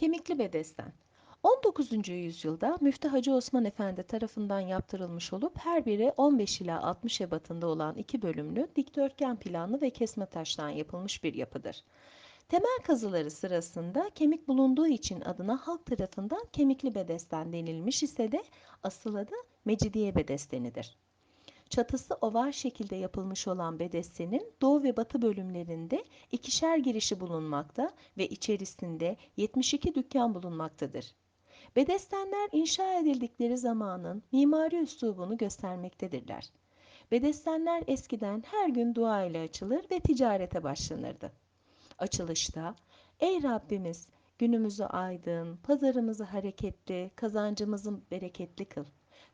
Kemikli bedesten. 19. yüzyılda Müftü Hacı Osman Efendi tarafından yaptırılmış olup her biri 15 ila 60 ebatında olan iki bölümlü dikdörtgen planlı ve kesme taştan yapılmış bir yapıdır. Temel kazıları sırasında kemik bulunduğu için adına halk tarafından kemikli bedesten denilmiş ise de asıl adı Mecidiye bedestenidir. Çatısı oval şekilde yapılmış olan bedestenin doğu ve batı bölümlerinde ikişer girişi bulunmakta ve içerisinde 72 dükkan bulunmaktadır. Bedestenler inşa edildikleri zamanın mimari üslubunu göstermektedirler. Bedestenler eskiden her gün dua ile açılır ve ticarete başlanırdı. Açılışta, Ey Rabbimiz günümüzü aydın, pazarımızı hareketli, kazancımızı bereketli kıl.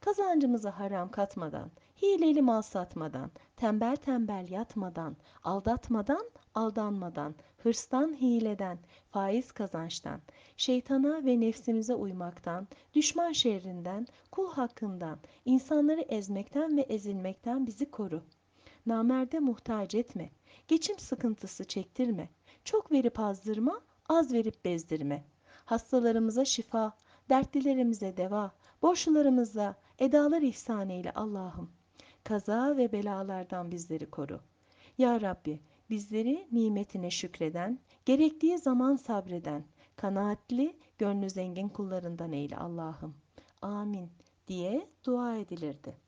Kazancımızı haram katmadan, hileli mal satmadan, tembel tembel yatmadan, aldatmadan, aldanmadan, hırstan, hileden, faiz kazançtan, şeytana ve nefsimize uymaktan, düşman şerrinden, kul hakkından, insanları ezmekten ve ezilmekten bizi koru. Namerde muhtaç etme, geçim sıkıntısı çektirme, çok verip azdırma, az verip bezdirme. Hastalarımıza şifa, dertlilerimize deva, borçlularımıza edalar ihsan eyle Allah'ım. Kaza ve belalardan bizleri koru. Ya Rabbi, bizleri nimetine şükreden, gerektiği zaman sabreden, kanaatli, gönlü zengin kullarından eyle Allah'ım. Amin diye dua edilirdi.